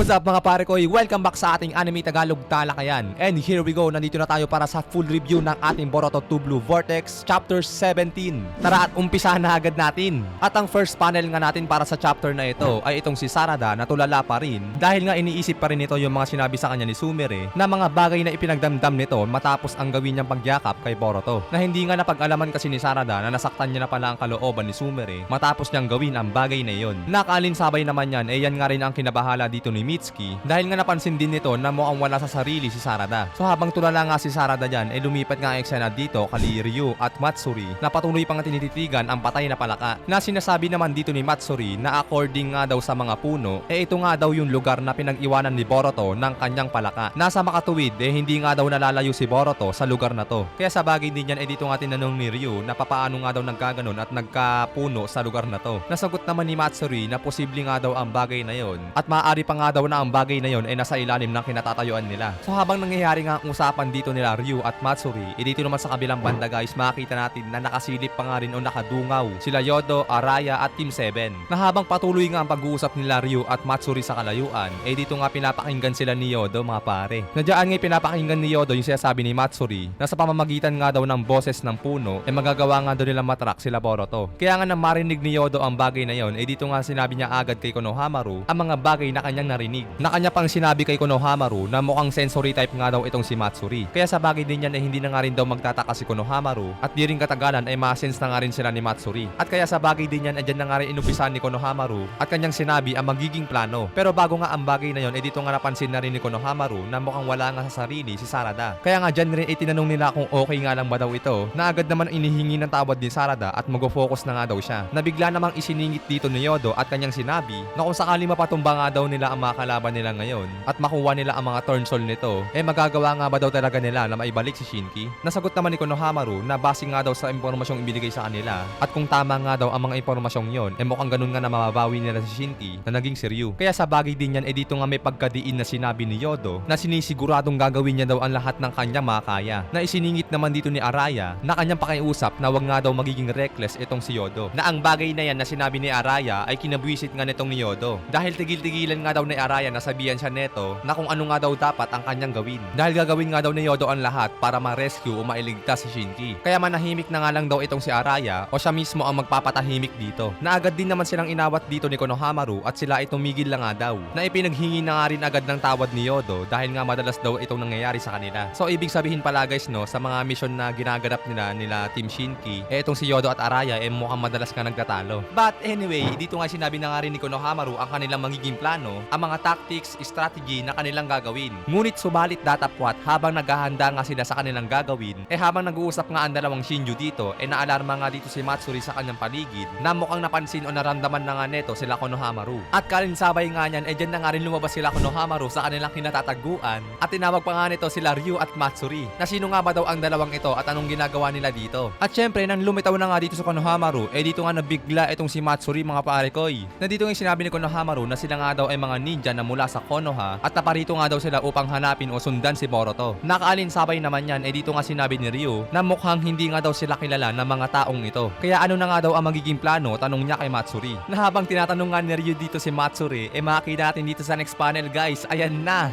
What's up mga pare ko? Welcome back sa ating anime Tagalog talakayan. And here we go, nandito na tayo para sa full review ng ating Boruto 2 Blue Vortex Chapter 17. Tara at umpisahan na agad natin. At ang first panel nga natin para sa chapter na ito ay itong si Sarada na tulala pa rin dahil nga iniisip pa rin ito yung mga sinabi sa kanya ni Sumire na mga bagay na ipinagdamdam nito matapos ang gawin niyang pagyakap kay Boruto. Na hindi nga napag-alaman kasi ni Sarada na nasaktan niya na pala ang kalooban ni Sumire matapos niyang gawin ang bagay na iyon. Nakalinsabay naman yan, eh yan nga rin ang kinabahala dito ni Mitsuki dahil nga napansin din nito na mukhang wala sa sarili si Sarada. So habang tulala nga si Sarada dyan, eh lumipat nga ang eksena dito kali Ryu at Matsuri na patuloy pang tinititigan ang patay na palaka. Na sinasabi naman dito ni Matsuri na according nga daw sa mga puno, eh ito nga daw yung lugar na pinag-iwanan ni Boruto ng kanyang palaka. Nasa makatuwid, eh hindi nga daw nalalayo si Boruto sa lugar na to. Kaya sa bagay din yan, eh dito nga tinanong ni Ryu na papaano nga daw nagkaganon at nagkapuno sa lugar na to. Nasagot naman ni Matsuri na posible nga daw ang bagay na yon at maaari pa nga daw na ang bagay na yon ay nasa ilalim ng kinatatayuan nila. So habang nangyayari nga ang usapan dito nila Ryu at Matsuri, eh dito naman sa kabilang banda guys, makita natin na nakasilip pa nga rin o nakadungaw sila Yodo, Araya at Team 7. Na habang patuloy nga ang pag-uusap nila Ryu at Matsuri sa kalayuan, eh dito nga pinapakinggan sila ni Yodo mga pare. Nadyaan nga pinapakinggan ni Yodo yung sinasabi ni Matsuri na sa pamamagitan nga daw ng boses ng puno, eh magagawa nga daw nilang matrak sila Boruto. Kaya nga nang marinig ni Yodo ang bagay na yon, eh dito nga sinabi niya agad kay Konohamaru ang mga bagay na kanyang narinig. Na kanya pang sinabi kay Konohamaru na mukhang sensory type nga daw itong si Matsuri. Kaya sa bagay din yan ay hindi na nga rin daw magtataka si Konohamaru at di rin katagalan ay masense na nga rin sila ni Matsuri. At kaya sa bagay din yan ay dyan na nga rin inupisan ni Konohamaru at kanyang sinabi ang magiging plano. Pero bago nga ang bagay na yon, eh dito nga napansin na rin ni Konohamaru na mukhang wala nga sa sarili si Sarada. Kaya nga dyan rin itinanong nila kung okay nga lang ba daw ito na agad naman inihingi ng tawad ni Sarada at mag-focus na nga daw siya. Nabigla namang isiningit dito ni Yodo at kanyang sinabi na kung sakali mapatumba nga daw nila ang mga kalaban nila ngayon at makuha nila ang mga turn soul nito, eh magagawa nga ba daw talaga nila na maibalik si Shinki? Nasagot naman ni Konohamaru na base nga daw sa impormasyong ibinigay sa kanila at kung tama nga daw ang mga impormasyong yon, eh mukhang ganun nga na mababawi nila si Shinki na naging si Ryu. Kaya sa bagay din yan, eh dito nga may pagkadiin na sinabi ni Yodo na sinisiguradong gagawin niya daw ang lahat ng kanya makakaya. Na isiningit naman dito ni Araya na kanyang pakiusap na wag nga daw magiging reckless itong si Yodo. Na ang bagay na yan na sinabi ni Araya ay kinabwisit nga nitong ni Yodo. Dahil tigil-tigilan nga daw ni Araya na sabihan siya neto na kung ano nga daw dapat ang kanyang gawin. Dahil gagawin nga daw ni Yodo ang lahat para ma-rescue o mailigtas si Shinki. Kaya manahimik na nga lang daw itong si Araya o siya mismo ang magpapatahimik dito. Na agad din naman silang inawat dito ni Konohamaru at sila ay tumigil lang nga daw. Na ipinaghingi na nga rin agad ng tawad ni Yodo dahil nga madalas daw itong nangyayari sa kanila. So ibig sabihin pala guys no, sa mga mission na ginaganap nila nila Team Shinki, eh itong si Yodo at Araya eh mukhang madalas ka nagtatalo. But anyway, dito nga sinabi na nga rin ni Konohamaru ang kanilang magiging plano, ang mga tactics, strategy na kanilang gagawin. Ngunit subalit datapwat habang naghahanda nga sila sa kanilang gagawin, eh habang nag-uusap nga ang dalawang Shinju dito, eh naalarma nga dito si Matsuri sa kanyang paligid na mukhang napansin o naramdaman na nga neto sila Konohamaru. At kalinsabay nga niyan, eh dyan na nga rin lumabas sila Konohamaru sa kanilang kinatataguan at tinawag pa nga nito sila Ryu at Matsuri na sino nga ba daw ang dalawang ito at anong ginagawa nila dito. At syempre, nang lumitaw na nga dito sa Konohamaru, eh dito nga nabigla itong si Matsuri mga pare koy. Na dito nga sinabi ni Konohamaru na sila nga daw ay mga ninja na mula sa Konoha at naparito nga daw sila upang hanapin o sundan si Boruto. Nakaaalinsabay naman yan, eh dito nga sinabi ni Ryu na mukhang hindi nga daw sila kilala ng mga taong ito. Kaya ano na nga daw ang magiging plano, tanong niya kay Matsuri. Na habang tinatanong nga ni Ryu dito si Matsuri, eh makikita natin dito sa next panel guys, ayan na.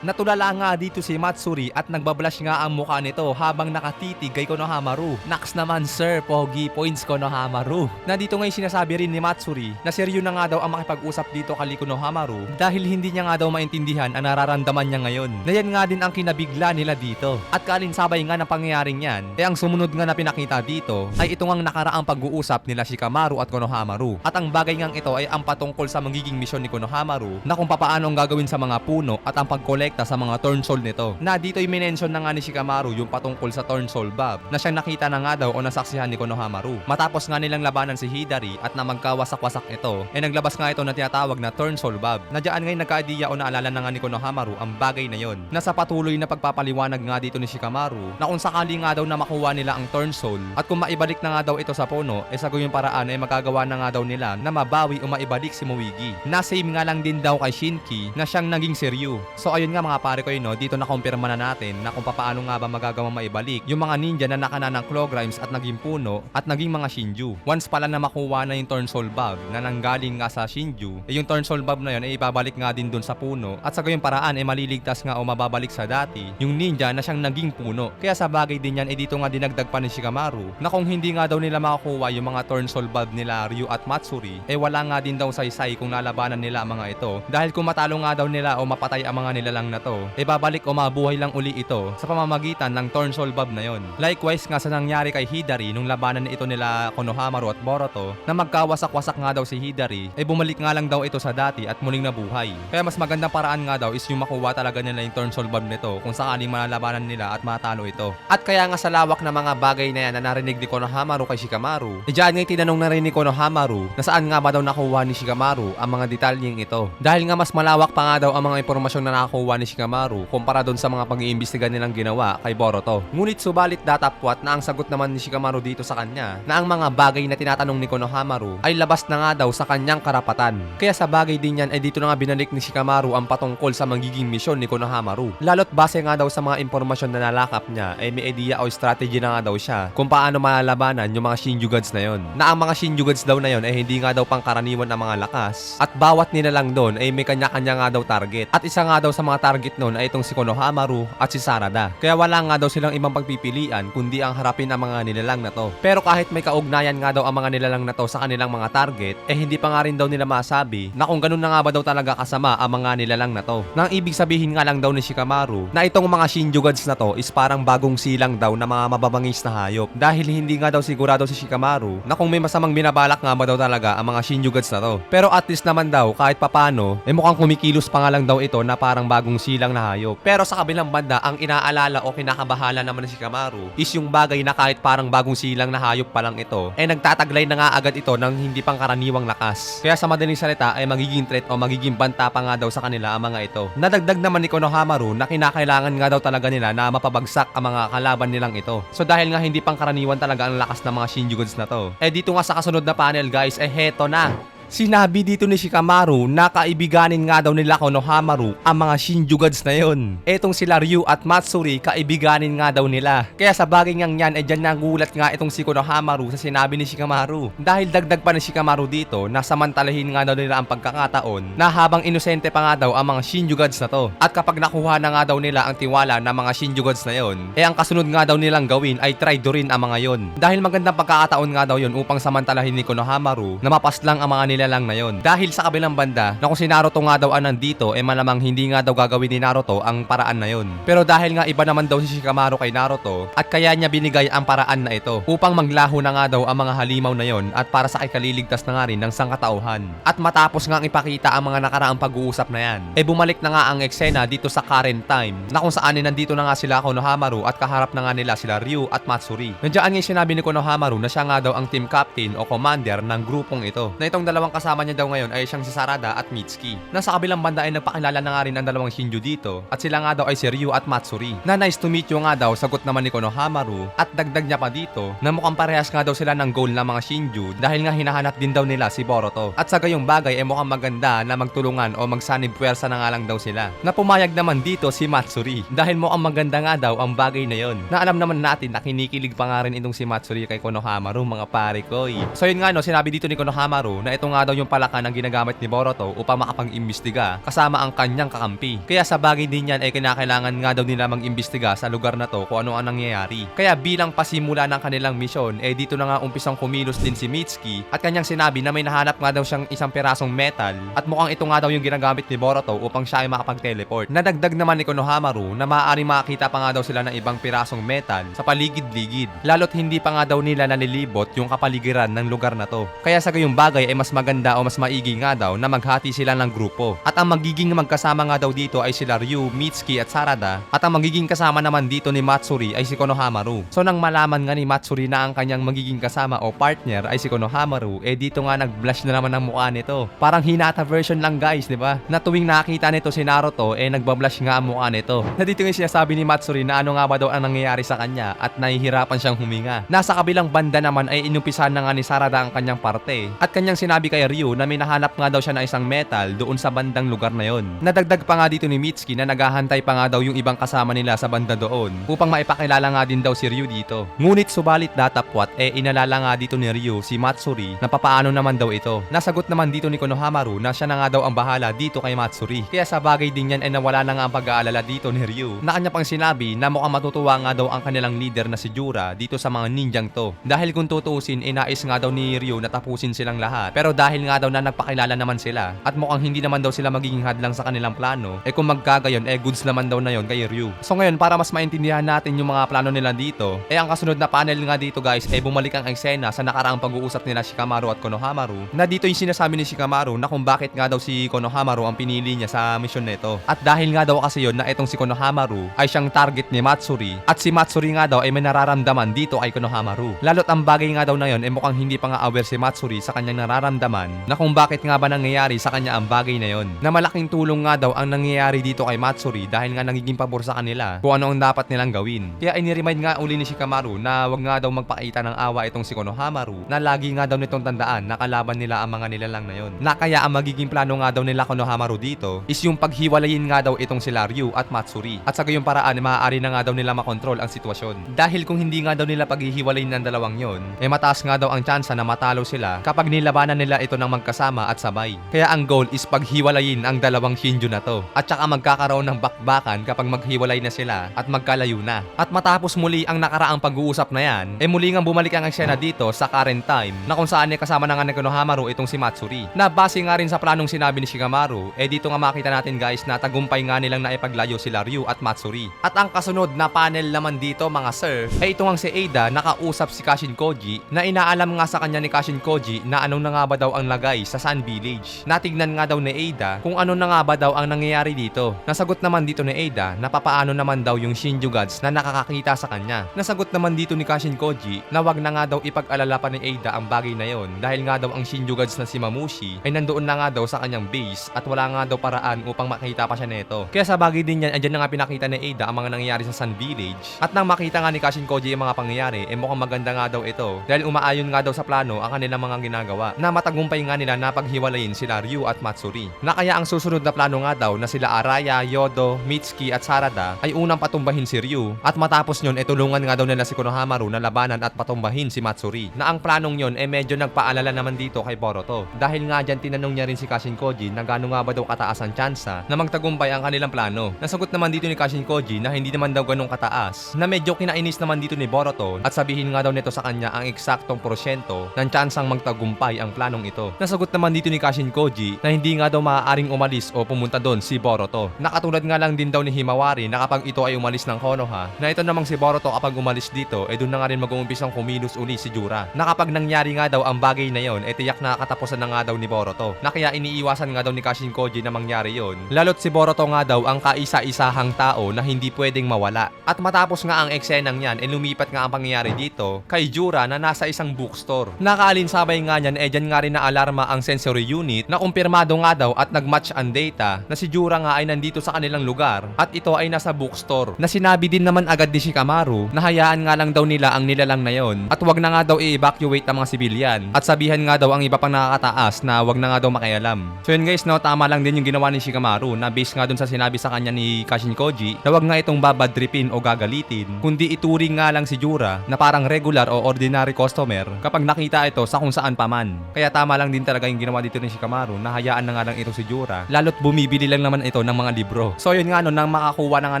Natulala nga dito si Matsuri at nagbablash nga ang mukha nito habang nakatitig kay Konohamaru. Naks naman sir, pogi points Konohamaru. Na dito ngayon sinasabi rin ni Matsuri na seryo na nga daw ang makipag-usap dito kay Konohamaru dahil hindi niya nga daw maintindihan ang nararamdaman niya ngayon. Na yan nga din ang kinabigla nila dito. At kalinsabay nga ng pangyayaring yan, eh ang sumunod nga na pinakita dito ay ito ang nakaraang pag-uusap nila Shikamaru at Konohamaru. At ang bagay ngang ito ay ang patungkol sa magiging misyon ni Konohamaru na kung papaano ang gagawin sa mga puno at ang pag-collect kolekta sa mga turn soul nito. Na dito ay minention na nga ni Shikamaru yung patungkol sa turn soul Bob na siyang nakita na nga daw o nasaksihan ni Konohamaru. Matapos nga nilang labanan si Hidari at na magkawasak-wasak ito, eh naglabas nga ito na tinatawag na turn soul Bob. Na diyan ngayon nagka-idea o naalala na nga ni Konohamaru ang bagay na yon. Na sa patuloy na pagpapaliwanag nga dito ni Shikamaru na kung sakali nga daw na makuha nila ang turn soul at kung maibalik na nga daw ito sa puno, eh sa gayong paraan ay magagawa na nga daw nila na mabawi o maibalik si Muigi. Na same nga lang din daw kay Shinki na siyang naging si Ryu. So ayun nga mga pare ko no, dito na kumpirma na natin na kung paano nga ba magagawa maibalik yung mga ninja na nakana ng Claw Grimes at naging puno at naging mga Shinju. Once pala na makuha na yung Turn Soul Bulb na nanggaling nga sa Shinju, eh, yung Turn Soul Bulb na yun ay ibabalik nga din dun sa puno at sa gayong paraan ay maliligtas nga o mababalik sa dati yung ninja na siyang naging puno. Kaya sa bagay din yan, eh dito nga dinagdag pa ni Shikamaru na kung hindi nga daw nila makakuha yung mga Turn Soul Bulb nila Ryu at Matsuri, eh wala nga din daw saysay kung lalabanan nila mga ito. Dahil kung matalo nga daw nila o mapatay ang mga nilalang na to, eh babalik o mabuhay lang uli ito sa pamamagitan ng Turn Soul Bulb na yon. Likewise nga sa nangyari kay Hidari nung labanan na ito nila Konohamaru at Boruto na magkawasak-wasak nga daw si Hidari, eh bumalik nga lang daw ito sa dati at muling nabuhay. Kaya mas magandang paraan nga daw is yung makuha talaga nila yung Turn Soul Bulb nito kung sakaling malalabanan nila at matalo ito. At kaya nga sa lawak na mga bagay na yan na narinig ni Konohamaru kay Shikamaru, eh dyan nga tinanong na rin ni Konohamaru na saan nga ba daw nakuha ni Shikamaru ang mga detalyeng ito. Dahil nga mas malawak pa nga daw ang mga impormasyon na nakakuha ni Shikamaru kumpara doon sa mga pag-iimbestiga nilang ginawa kay Boruto. Ngunit subalit datapwat na ang sagot naman ni Shikamaru dito sa kanya na ang mga bagay na tinatanong ni Konohamaru ay labas na nga daw sa kanyang karapatan. Kaya sa bagay din yan ay dito na nga binalik ni Shikamaru ang patungkol sa magiging misyon ni Konohamaru. Lalo't base nga daw sa mga impormasyon na nalakap niya ay may idea o strategy na nga daw siya kung paano malalabanan yung mga Shinju gods na yon. Na ang mga Shinju gods daw na yon ay hindi nga daw pangkaraniwan ng mga lakas at bawat nila lang doon ay may kanya-kanya nga daw target. At isa nga daw sa mga target noon ay itong si Konohamaru at si Sarada. Kaya wala nga daw silang ibang pagpipilian kundi ang harapin ang mga nilalang na to. Pero kahit may kaugnayan nga daw ang mga nilalang na to sa kanilang mga target, eh hindi pa nga rin daw nila masabi na kung ganun na nga ba daw talaga kasama ang mga nilalang na to. Nang ibig sabihin nga lang daw ni Shikamaru na itong mga Shinju gods na to is parang bagong silang daw na mga mababangis na hayop. Dahil hindi nga daw sigurado si Shikamaru na kung may masamang binabalak nga ba daw talaga ang mga Shinju gods na to. Pero at least naman daw kahit papano, eh mukhang kumikilos pa nga lang daw ito na parang bagong silang na hayop. Pero sa kabilang banda, ang inaalala o kinakabahala naman ni Shikamaru is yung bagay na kahit parang bagong silang na hayop pa lang ito, eh nagtataglay na nga agad ito ng hindi pang karaniwang lakas. Kaya sa madaling salita ay magiging threat o magiging banta pa nga daw sa kanila ang mga ito. Nadagdag naman ni Konohamaru na kinakailangan nga daw talaga nila na mapabagsak ang mga kalaban nilang ito. So dahil nga hindi pang karaniwan talaga ang lakas ng mga Shinju gods na to, eh dito nga sa kasunod na panel guys, eh heto na. Sinabi dito ni Shikamaru na kaibiganin nga daw nila Konohamaru ang mga Shinju gods na yon. Etong sila Ryu at Matsuri kaibiganin nga daw nila. Kaya sa bagay ngang yan ay dyan nagulat nga itong si Konohamaru sa sinabi ni Shikamaru. Dahil dagdag pa ni Shikamaru dito na samantalahin nga daw nila ang pagkakataon na habang inosente pa nga daw ang mga Shinju gods na to. At kapag nakuha na nga daw nila ang tiwala ng mga Shinju gods na yon, eh ang kasunod nga daw nilang gawin ay try do rin ang mga yon. Dahil magandang pagkakataon nga daw yon upang samantalahin ni Konohamaru na mapaslang ang mga nilalang na yon. Dahil sa kabilang banda, na kung si Naruto nga daw ang nandito, eh malamang hindi nga daw gagawin ni Naruto ang paraan na yon. Pero dahil nga iba naman daw si Shikamaru kay Naruto, at kaya niya binigay ang paraan na ito upang maglaho na nga daw ang mga halimaw na yon at para sa ikaliligtas na nga rin ng sangkatauhan. At matapos nga ipakita ang mga nakaraang pag-uusap na yan, eh bumalik na nga ang eksena dito sa current time na kung saan eh nandito na nga sila Konohamaru at kaharap na nga nila sila Ryu at Matsuri. Nandiyan nga sinabi ni Konohamaru na siya nga daw ang team captain o commander ng grupong ito. Na itong dalawang kasama niya daw ngayon ay siyang si Sarada at Mitsuki. Nasa kabilang banda ay nagpakilala na nga rin ang dalawang Shinju dito at sila nga daw ay si Ryu at Matsuri. Na nice to meet you nga daw sagot naman ni Konohamaru at dagdag niya pa dito na mukhang parehas nga daw sila ng goal ng mga Shinju dahil nga hinahanap din daw nila si Boruto. At sa gayong bagay ay mukhang maganda na magtulungan o magsanib puwersa na nga lang daw sila. Na pumayag naman dito si Matsuri dahil mukhang maganda nga daw ang bagay na yon. Na alam naman natin na kinikilig pa nga rin itong si Matsuri kay Konohamaru mga pare ko. eh. So yun nga no, sinabi dito ni Konohamaru na ito nga daw yung palaka ng ginagamit ni Boruto upang makapang-imbestiga kasama ang kanyang kakampi. Kaya sa bagay din yan ay kinakailangan nga daw nila mag-imbestiga sa lugar na to kung ano ang nangyayari. Kaya bilang pasimula ng kanilang misyon, eh dito na nga umpisang kumilos din si Mitsuki at kanyang sinabi na may nahanap nga daw siyang isang pirasong metal at mukhang ito nga daw yung ginagamit ni Boruto upang siya ay makapag-teleport. Nadagdag naman ni Konohamaru na maaari makakita pa nga daw sila ng ibang pirasong metal sa paligid-ligid. Lalo't hindi pa nga daw nila nalilibot yung kapaligiran ng lugar na to. Kaya sa gayong bagay ay mas maganda o mas maigi nga daw na maghati sila ng grupo. At ang magiging magkasama nga daw dito ay sila Ryu, Mitsuki at Sarada. At ang magiging kasama naman dito ni Matsuri ay si Konohamaru. So nang malaman nga ni Matsuri na ang kanyang magiging kasama o partner ay si Konohamaru, eh dito nga nag-blush na naman ang mukha nito. Parang hinata version lang guys, di ba? Na tuwing nakita nito si Naruto, eh nagbablush nga ang mukha nito. Na dito nga sinasabi ni Matsuri na ano nga ba daw ang nangyayari sa kanya at nahihirapan siyang huminga. Nasa kabilang banda naman ay inumpisahan na nga ni Sarada ang kanyang parte. At kanyang sinabi kay Ryu na minahanap nga daw siya na isang metal doon sa bandang lugar na yon. Nadagdag pa nga dito ni Mitsuki na naghahantay pa nga daw yung ibang kasama nila sa banda doon upang maipakilala nga din daw si Ryu dito. Ngunit subalit datapwat eh inalala nga dito ni Ryu si Matsuri na papaano naman daw ito. Nasagot naman dito ni Konohamaru na siya na nga daw ang bahala dito kay Matsuri. Kaya sa bagay din yan ay nawala na nga ang pag-aalala dito ni Ryu. Na kanya pang sinabi na mukhang matutuwa nga daw ang kanilang leader na si Jura dito sa mga ninjang to. Dahil kung tutuusin, inais nga daw ni Ryu na tapusin silang lahat. Pero dahil nga daw na nagpakilala naman sila at mukhang hindi naman daw sila magiging hadlang sa kanilang plano, eh kung magkagayon, eh goods naman daw na yon kay Ryu. So ngayon, para mas maintindihan natin yung mga plano nila dito, eh ang kasunod na panel nga dito guys, eh bumalik ang eksena sa nakaraang pag-uusap nila Shikamaru at Konohamaru na dito yung sinasabi ni Shikamaru na kung bakit nga daw si Konohamaru ang pinili niya sa misyon nito. At dahil nga daw kasi yon na itong si Konohamaru ay siyang target ni Matsuri at si Matsuri nga daw ay may nararamdaman dito kay Konohamaru. Lalo't ang bagay nga daw na yon ay mukhang hindi pa nga aware si Matsuri sa kanyang nararamdaman na kung bakit nga ba nangyayari sa kanya ang bagay na yon. Na malaking tulong nga daw ang nangyayari dito kay Matsuri dahil nga nagiging pabor sa kanila kung ano ang dapat nilang gawin. Kaya iniremind nga uli ni Shikamaru na wag nga daw magpakita ng awa itong si Konohamaru na lagi nga daw nitong tandaan na kalaban nila ang mga nilalang na yon. Na kaya ang magiging plano nga daw nila Konohamaru dito is yung paghiwalayin nga daw itong sila Ryu at Matsuri. At sa gayong paraan, maaari na nga daw nila makontrol ang sitwasyon. Dahil kung hindi nga daw nila paghihiwalayin ng dalawang yon, eh mataas nga daw ang tsansa na matalo sila kapag nilabanan nila ito ng magkasama at sabay. Kaya ang goal is paghiwalayin ang dalawang Shinju na to. At saka magkakaroon ng bakbakan kapag maghiwalay na sila at magkalayo na. At matapos muli ang nakaraang pag-uusap na yan, eh muli nga bumalik ang eksena dito sa current time na kung saan eh kasama na nga ni Konohamaru itong si Matsuri. Na base nga rin sa planong sinabi ni Shikamaru, eh dito nga makita natin guys na tagumpay nga nilang naipaglayo sila Ryu at Matsuri. At ang kasunod na panel naman dito mga sir, ay ito nga si Ada nakausap si Kashin Koji na inaalam nga sa kanya ni Kashin Koji na anong na nga ba daw ang lagay sa Sun Village. Natignan nga daw ni Ada kung ano na nga ba daw ang nangyayari dito. Nasagot naman dito ni Ada na papaano naman daw yung Shinju gods na nakakakita sa kanya. Nasagot naman dito ni Kashin Koji na wag na nga daw ipag-alala pa ni Ada ang bagay na yon dahil nga daw ang Shinju gods na si Mamushi ay nandoon na nga daw sa kanyang base at wala nga daw paraan upang makita pa siya neto. Kaya sa bagay din yan, andyan na nga pinakita ni Ada ang mga nangyayari sa Sun Village. At nang makita nga ni Kashin Koji yung mga pangyayari, eh mukhang maganda nga daw ito dahil umaayon nga daw sa plano ang kanilang mga ginagawa na matagumpay nga nila na paghiwalayin sila Ryu at Matsuri. Na kaya ang susunod na plano nga daw na sila Araya, Yodo, Mitsuki at Sarada ay unang patumbahin si Ryu at matapos nyon, eh tulungan nga daw nila si Konohamaru na labanan at patumbahin si Matsuri. Na ang planong yon eh medyo nagpaalala naman dito kay Boruto. Dahil nga dyan tinanong niya rin si Kashin Koji na gaano nga ba daw kataas ang tsansa na magtagumpay ang kanilang plano. Nasagot naman dito ni Kashin Koji na hindi naman daw ganun kataas. Na medyo kinainis naman dito ni Boruto at sabihin nga daw nito sa kanya ang eksaktong porsyento ng tsansang magtagumpay ang planong ito. Nasagot naman dito ni Kashin Koji na hindi nga daw maaaring umalis o pumunta doon si Boruto. Nakatulad nga lang din daw ni Himawari na kapag ito ay umalis ng Konoha, na ito namang si Boruto kapag umalis dito, eh doon na nga rin mag-uumpisang kumilos uli si Jura. Na kapag nangyari nga daw ang bagay na yon, eh tiyak na katapusan na nga daw ni Boruto. Na kaya iniiwasan nga daw ni Kashin Koji na mangyari yon. Lalot si Boruto nga daw ang kaisa-isahang tao na hindi pwedeng mawala. At matapos nga ang eksenang yan, eh lumipat nga ang pangyayari dito kay Jura na nasa isang bookstore. Nakalinsabay nga niyan, eh dyan nga rin na alarma ang sensory unit na kumpirmado nga daw at nagmatch ang data na si Jura nga ay nandito sa kanilang lugar at ito ay nasa bookstore. Na sinabi din naman agad ni Shikamaru na hayaan nga lang daw nila ang nilalang na yon at wag na nga daw i-evacuate ang mga sibilyan at sabihan nga daw ang iba pang nakakataas na wag na nga daw makialam. So yun guys, no, tama lang din yung ginawa ni Shikamaru na based nga dun sa sinabi sa kanya ni Kashin Koji na wag nga itong babadripin o gagalitin kundi ituring nga lang si Jura na parang regular o ordinary customer kapag nakita ito sa kung saan pa man. Kaya tama lang din talaga yung ginawa dito ni Shikamaru na hayaan na nga lang ito si Jura lalo't bumibili lang naman ito ng mga libro. So yun nga no, nang makakuha na nga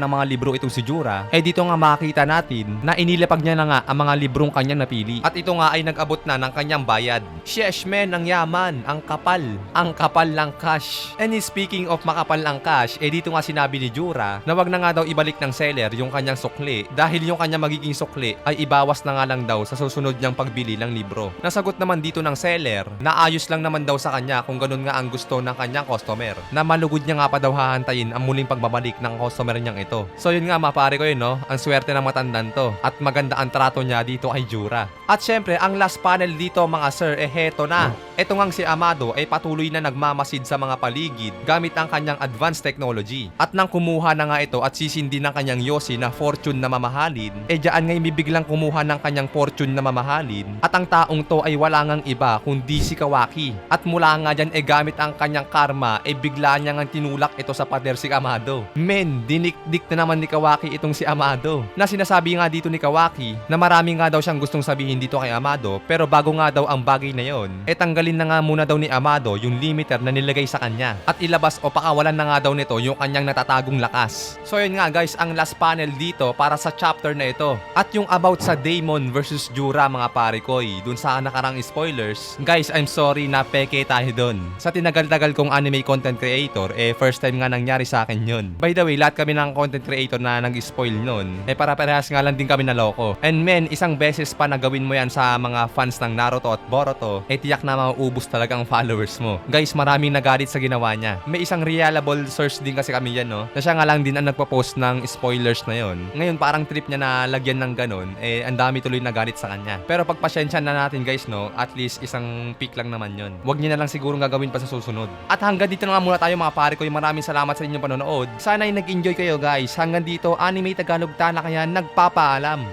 ng mga libro itong si Jura, eh dito nga makita natin na inilapag niya na nga ang mga librong kanyang napili. At ito nga ay nag-abot na ng kanyang bayad. Sheesh men, ang yaman, ang kapal, ang kapal ng cash. And speaking of makapal ang cash, eh dito nga sinabi ni Jura na wag na nga daw ibalik ng seller yung kanyang sukli dahil yung kanyang magiging sukli ay ibawas na nga lang daw sa susunod niyang pagbili ng libro. Nasagot naman dito ng seller na ayos lang naman daw sa kanya kung ganun nga ang gusto ng kanyang customer. Na malugod niya nga pa daw hahantayin ang muling pagbabalik ng customer niyang ito. So yun nga mapare ko yun no, ang swerte ng matandan to at maganda ang trato niya dito kay Jura. At syempre, ang last panel dito mga sir, eh heto na. Ito ngang si Amado ay patuloy na nagmamasid sa mga paligid gamit ang kanyang advanced technology. At nang kumuha na nga ito at sisindi ng kanyang Yossi na fortune na mamahalin, eh diyan ngay bibiglang kumuha ng kanyang fortune na mamahalin at ang taong to ay wala ngang iba kundi si Kawaki. At mula nga dyan, eh gamit ang kanyang karma, eh bigla niya nga tinulak ito sa pader si Amado. Men, dinikdik na naman ni Kawaki itong si Amado. Na sinasabi nga dito ni Kawaki na marami nga daw siyang gustong sabihin dito kay Amado, pero bago nga daw ang bagay na yon, eh tanggalin na nga muna daw ni Amado yung limiter na nilagay sa kanya. At ilabas o pakawalan na nga daw nito yung kanyang natatagong lakas. So yun nga guys, ang last panel dito para sa chapter na ito. At yung about sa Damon versus Jura mga pare koy, dun sa nakarang spoilers, guys, I'm sorry na peke tayo dun. Sa tinagal-tagal kong anime content creator, eh first time nga nangyari sa akin yun. By the way, lahat kami ng content creator na nag-spoil nun, eh para parehas nga lang din kami naloko. And men, isang beses pa na gawin mo yan sa mga fans ng Naruto at Boruto, eh tiyak na mauubos talaga ang followers mo. Guys, maraming nagalit sa ginawa niya. May isang reliable source din kasi kami yan, no? Na siya nga lang din ang nagpo-post ng spoilers na yon. Ngayon, parang trip niya na lagyan ng ganun, eh ang dami tuloy nagalit sa kanya. Pero pagpasensya na natin guys, no? At least isang peak lang naman yon. Huwag niyo na lang siguro gagawin pa sa susunod. At hanggang dito na nga muna tayo mga pare ko. Maraming salamat sa inyong panonood. Sana ay nag-enjoy kayo guys. Hanggang dito, Anime Tagalog Talakayan nagpapaalam.